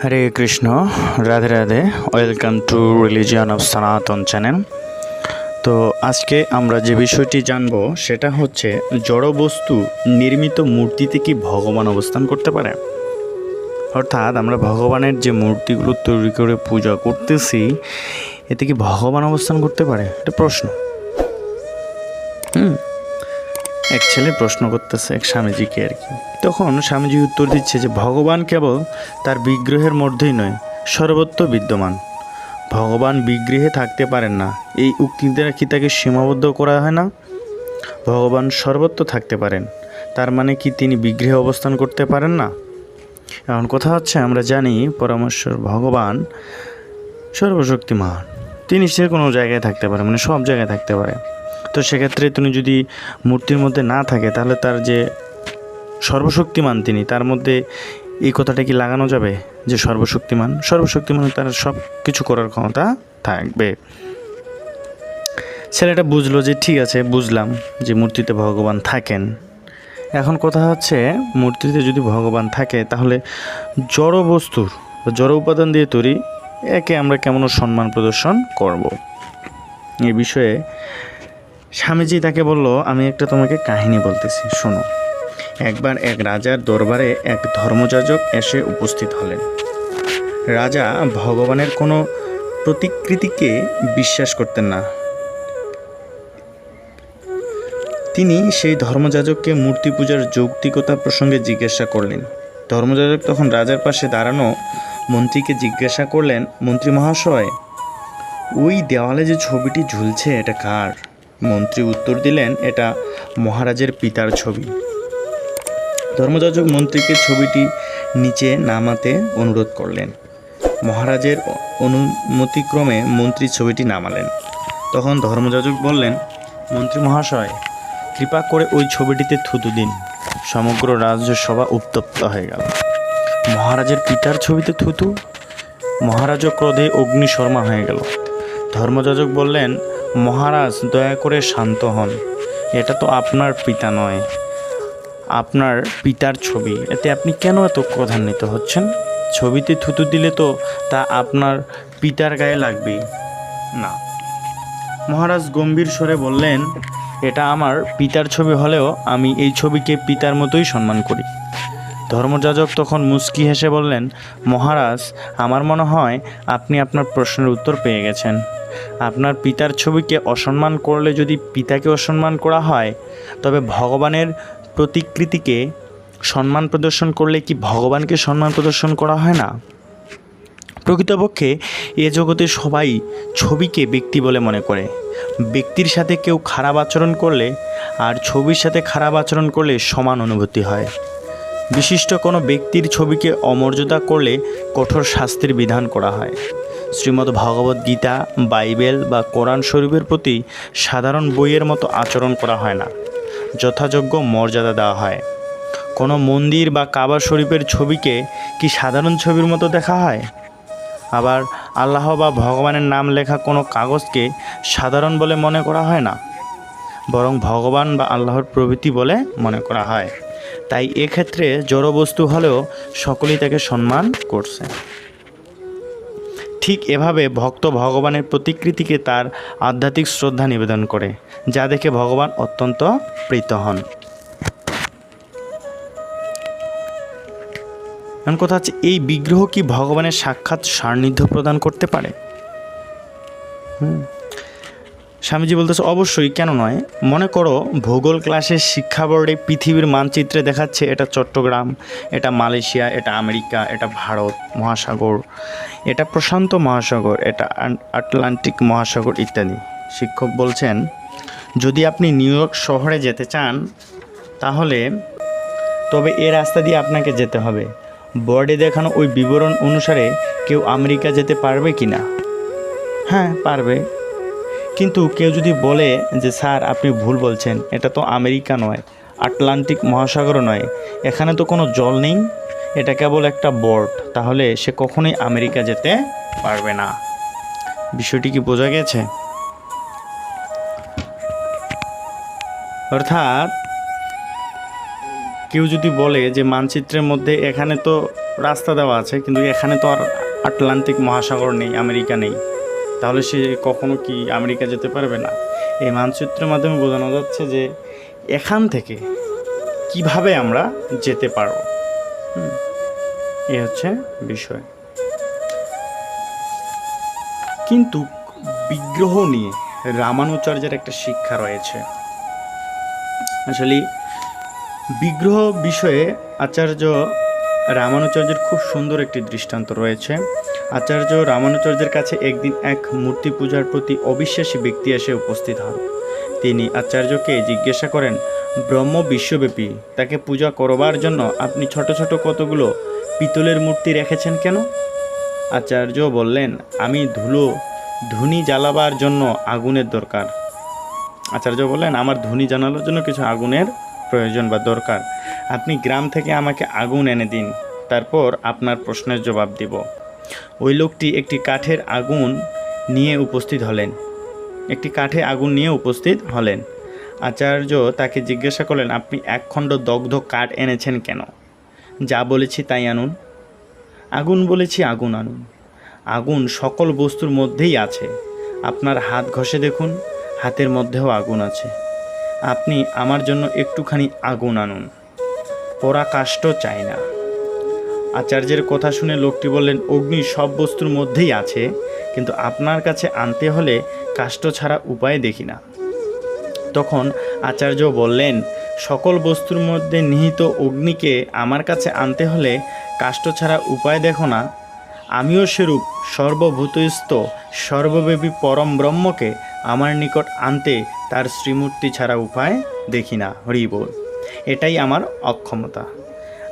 Hare Krishna Radhe Radhe welcome to religion of Sanatan channel তো আজকে আমরা যে বিষয়টি জানব, সেটা হচ্ছে জড় বস্তু নির্মিত মূর্তিতে কি ভগবান অবস্থান করতে পারে? অর্থাৎ আমরা ভগবানের যে মূর্তিগুলো তৈরি করে পূজা করতেছি, এতে কি ভগবান অবস্থান করতে পারে? এটা প্রশ্ন। হুম। এক ছেলে প্রশ্ন করতেছে এক স্বামীজিকে আর কি। তখন স্বামীজি উত্তর দিচ্ছে যে, ভগবান কেবল তার বিগ্রহের মধ্যেই নয়, সর্বত্র বিদ্যমান। ভগবান বিগ্রহে থাকতে পারেন না। এই উক্তি দ্বারা কি তাকে সীমাবদ্ধ করা হয় না? ভগবান সর্বত্র থাকতে পারেন। তার মানে কি তিনি বিগ্রহে অবস্থান করতে পারেন না? এখন কথা হচ্ছে, আমরা জানি পরমেশ্বর ভগবান সর্বশক্তিমান। তিনি সে কোনো জায়গায় থাকতে পারে মানে সব জায়গায় থাকতে পারে। তো সেক্ষেত্রে তিনি যদি মূর্তির মধ্যে না থাকে, তাহলে তার যে সর্বশক্তিমান তিনি, তার মধ্যে এই কথাটা কি লাগানো যাবে? যে সর্বশক্তিমান? সর্বশক্তিমান তার সব কিছু করার ক্ষমতা থাকবে। ছেলেটা বুঝলো যে ঠিক আছে, বুঝলাম যে মূর্তিতে ভগবান থাকেন। এখন কথা হচ্ছে, মূর্তিতে যদি ভগবান থাকে, তাহলে জড় বস্তুর বা জড় উপাদান দিয়ে তৈরি একে আমরা কেমন সম্মান প্রদর্শন করব? এই বিষয়ে স্বামীজি তাকে বলল, আমি একটা তোমাকে কাহিনী বলতেছি, শোনো। একবার এক রাজার দরবারে এক ধর্মযাজক এসে উপস্থিত হলেন। রাজা ভগবানের কোনো প্রতিকৃতিকে বিশ্বাস করতেন না। তিনি সেই ধর্মযাজককে মূর্তি পূজার যৌক্তিকতা প্রসঙ্গে জিজ্ঞাসা করলেন। ধর্মযাজক তখন রাজার পাশে দাঁড়ানো মন্ত্রীকে জিজ্ঞাসা করলেন, মন্ত্রী মহাশয়, ওই দেওয়ালে যে ছবিটি ঝুলছে, এটা কার? মন্ত্রী উত্তর দিলেন, এটা মহারাজের পিতার ছবি। ধর্মযাজক মন্ত্রীকে ছবিটি নিচে নামাতে অনুরোধ করলেন। মহারাজের অনুমতিক্রমে মন্ত্রী ছবিটি নামালেন। তখন ধর্মযাজক বললেন, মন্ত্রী মহাশয়, কৃপা করে ওই ছবিটিতে থুতু দিন। সমগ্র রাজ্যসভা উত্তপ্ত হয়ে গেল। মহারাজের পিতার ছবিতে থুতু? মহারাজও ক্রোধে অগ্নিশর্মা হয়ে গেল। ধর্মযাজক বললেন মহারাজ, দয়া করে শান্ত হন। এটা তো আপনার পিতা নয়, আপনার পিতার ছবি। এতে আপনি কেন এত ক্রধান্বিত হচ্ছেন? ছবিতে থুতু দিলে তো তা আপনার পিতার গায়ে লাগবেই। না। মহারাজ গম্ভীর স্বরে বললেন, এটা আমার পিতার ছবি হলেও আমি এই ছবিকে পিতার মতোই সম্মান করি। ধর্মযাজক তখন মুস্কি হেসে বললেন, মহারাজ, আমার মনে হয় আপনি আপনার প্রশ্নের উত্তর পেয়ে গেছেন। আপনার পিতার ছবিকে অসম্মান করলে যদি পিতাকে অসম্মান করা হয়, তবে ভগবানের প্রতিকৃতিকে সম্মান প্রদর্শন করলে কি ভগবানকে সম্মান প্রদর্শন করা হয় না? প্রকৃতপক্ষে এ জগতে সবাই ছবিকে ব্যক্তি বলে মনে করে। ব্যক্তির সাথে কেউ খারাপ আচরণ করলে আর ছবির সাথে খারাপ আচরণ করলে সমান অনুভূতি হয়। বিশিষ্ট কোনো ব্যক্তির ছবিকে অমর্যাদা করলে কঠোর শাস্তির বিধান করা হয়। শ্রীমদ্ ভগবদ্ গীতা বাইবেল বা কোরআন শরীফের প্রতি সাধারণ বইয়ের মতো আচরণ করা হয় না। যথাযোগ্য মর্যাদা দেওয়া হয়। কোনো মন্দির বা কাবা শরীফের ছবিকে কি সাধারণ ছবির মতো দেখা হয়? আবার আল্লাহ বা ভগবানের নাম লেখা কোনো কাগজকে সাধারণ বলে মনে করা হয় না? বরং ভগবান বা আল্লাহর প্রভৃতি বলে মনে করা হয়। তাই এক্ষেত্রে জড়বস্তু হলেও সকলেই তাকে সম্মান করছে। ঠিক এভাবে ভক্ত ভগবানের প্রতিকৃতিকে তার আধ্যাত্মিক শ্রদ্ধা নিবেদন করে, যা দেখে ভগবান অত্যন্ত প্রীত হন। এমন কথা হচ্ছে, এই বিগ্রহ কি ভগবানের সাক্ষাৎ সান্নিধ্য প্রদান করতে পারে? হুম। স্বামীজি বলতেছে, অবশ্যই, কেন নয়? মনে করো, ভূগোল ক্লাসের শিক্ষা বোর্ডে পৃথিবীর মানচিত্রে দেখাচ্ছে, এটা চট্টগ্রাম, এটা মালয়েশিয়া, এটা আমেরিকা, এটা ভারত মহাসাগর, এটা প্রশান্ত মহাসাগর, এটা আটলান্টিক মহাসাগর ইত্যাদি। শিক্ষক বলছেন, যদি আপনি নিউ ইয়র্ক শহরে যেতে চান, তাহলে তবে এ রাস্তা দিয়ে আপনাকে যেতে হবে। বোর্ডে দেখানো ওই বিবরণ অনুসারে কেউ আমেরিকা যেতে পারবে কি না? হ্যাঁ পারবে। কিন্তু কেউ যদি বলে যে, স্যার, আপনি ভুল বলছেন। এটা তো আমেরিকা নয়, আটলান্টিক মহাসাগরও নয়। এখানে তো কোনো জল নেই। এটা কেবল একটা বোর্ড। তাহলে সে কখনোই আমেরিকা যেতে পারবে না। বিষয়টি কি বোঝা গেছে? অর্থাৎ কেউ যদি বলে যে, মানচিত্রের মধ্যে এখানে তো রাস্তা দেওয়া আছে, কিন্তু এখানে তো আর আটলান্টিক মহাসাগর নেই, আমেরিকা নেই। তাহলে সে কখনো কি আমেরিকা যেতে পারবে না? এই মানচিত্রের মাধ্যমে বোঝানো যাচ্ছে যে এখান থেকে কীভাবে আমরা যেতে পারব। এ হচ্ছে বিষয়। কিন্তু বিগ্রহ নিয়ে রামানুচার্যের একটা শিক্ষা রয়েছে। আসলে বিগ্রহ বিষয়ে আচার্য রামানুচার্যের খুব সুন্দর একটি দৃষ্টান্ত রয়েছে। আচার্য রামানুচার্যের কাছে একদিন এক মূর্তি পূজার প্রতি অবিশ্বাসী ব্যক্তি এসে উপস্থিত হন। তিনি আচার্যকে জিজ্ঞাসা করেন, ব্রহ্ম বিশ্বব্যাপী, তাকে পূজা করবার জন্য আপনি ছোট ছোট কতগুলো পিতলের মূর্তি রেখেছেন কেন? আচার্য বললেন, আমি ধুলো, ধুনি জ্বালাবার জন্য আগুনের দরকার। আচার্য বললেন, আমার ধুনি জানানোর জন্য কিছু আগুনের প্রয়োজন বা দরকার। আপনি গ্রাম থেকে আমাকে আগুন এনে দিন, তারপর আপনার প্রশ্নের জবাব দিব। ওই লোকটি একটি কাঠের আগুন নিয়ে উপস্থিত হলেন। একটি কাঠে আগুন নিয়ে উপস্থিত হলেন। আচার্য তাকে জিজ্ঞাসা করলেন, আপনি একখণ্ড দগ্ধ কাঠ এনেছেন কেন? যা বলেছি তাই আনুন। আগুন বলেছি, আগুন আনুন। আগুন সকল বস্তুর মধ্যেই আছে। আপনার হাত ঘষে দেখুন, হাতের মধ্যেও আগুন আছে। আপনি আমার জন্য একটুখানি আগুন আনুন। পোড়া কাষ্ট চাই না। আচার্যের কথা শুনে লোকটি বললেন, অগ্নি সব বস্তুর মধ্যেই আছে, কিন্তু আপনার কাছে আনতে হলে কাষ্ট ছাড়া উপায় দেখি না। তখন আচার্য বললেন, সকল বস্তুর মধ্যে নিহিত অগ্নিকে আমার কাছে আনতে হলে কাষ্ট ছাড়া উপায় দেখো না। আমিও সেরূপ সর্বভূতস্থ, সর্বব্যাপী পরম ব্রহ্মকে আমার নিকট আনতে তার শ্রীমূর্তি ছাড়া উপায় দেখি না। হরি বল এটাই আমার অক্ষমতা।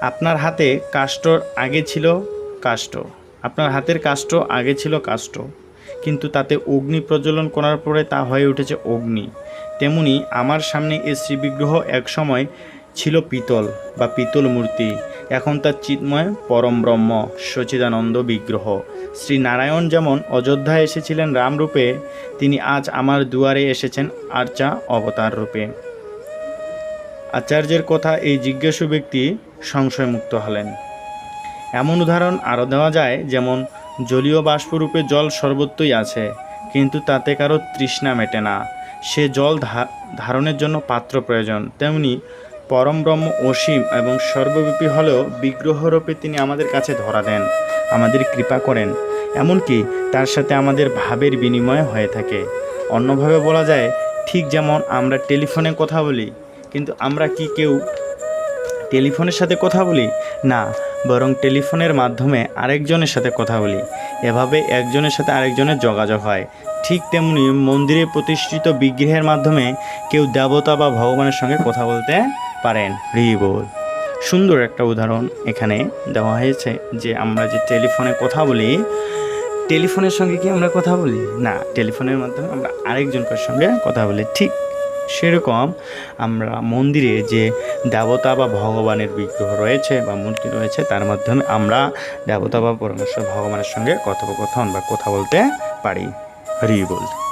আপনার হাতে কাষ্টর আগে ছিল কাষ্ট। আপনার হাতের কাষ্ট আগে ছিল কাষ্ট। কিন্তু তাতে অগ্নি প্রজ্বলন করার পরে তা হয়ে উঠেছে অগ্নি। তেমনি আমার সামনে এই শ্রীবিগ্রহ একসময় ছিল পিতল বা পিতল মূর্তি। এখন তার চিন্ময় পরম ব্রহ্ম সচিদানন্দ বিগ্রহ। শ্রী নারায়ণ যেমন অযোধ্যায় এসেছিলেন রামরূপে, তিনি আজ আমার দুয়ারে এসেছেন আর্চা অবতার রূপে। আচার্যের কথা এই জিজ্ঞাসু ব্যক্তি সংশয়মুক্ত হলেন। এমন উদাহরণ আরও দেওয়া যায়, যেমন, জলীয় বাষ্পরূপে জল সর্বত্রই আছে, কিন্তু তাতে কারও তৃষ্ণা মেটে না। সে জল ধারণের জন্য পাত্র প্রয়োজন। তেমনি, পরম ব্রহ্ম অসীম এবং সর্বব্যাপী হলেও বিগ্রহরূপে তিনি আমাদের কাছে ধরা দেন, আমাদের কৃপা করেন। এমনকি, তার সাথে আমাদের ভাবের বিনিময় হয়ে থাকে। অন্যভাবে বলা যায়, ঠিক যেমন আমরা টেলিফোনে কথা বলি, কিন্তু আমরা কি কেউ টেলিফোনের সাথে কথা বলি? না, বরং টেলিফোনের মাধ্যমে আরেকজনের সাথে কথা বলি। এভাবে একজনের সাথে আরেকজনের যোগাযোগ হয়। ঠিক তেমনি মন্দিরে প্রতিষ্ঠিত বিগ্রহের মাধ্যমে কেউ দেবতা বা ভগবানের সঙ্গে কথা বলতে পারেন। রিবোল সুন্দর একটা উদাহরণ এখানে দেওয়া হয়েছে যে আমরা যে টেলিফোনে কথা বলি, টেলিফোনের সঙ্গে কি আমরা কথা বলি? না, টেলিফোনের মাধ্যমে আমরা আরেকজনকার সঙ্গে কথা বলি। ঠিক সেরকম আমরা মন্দিরে যে দেবতা বা ভগবানের বিগ্রহ রয়েছে বা মূর্তি রয়েছে, তার মাধ্যমে আমরা দেবতা বা পরমেশ্বর ভগবানের সঙ্গে কথোপকথন বা কথা বলতে পারি। হরি বল।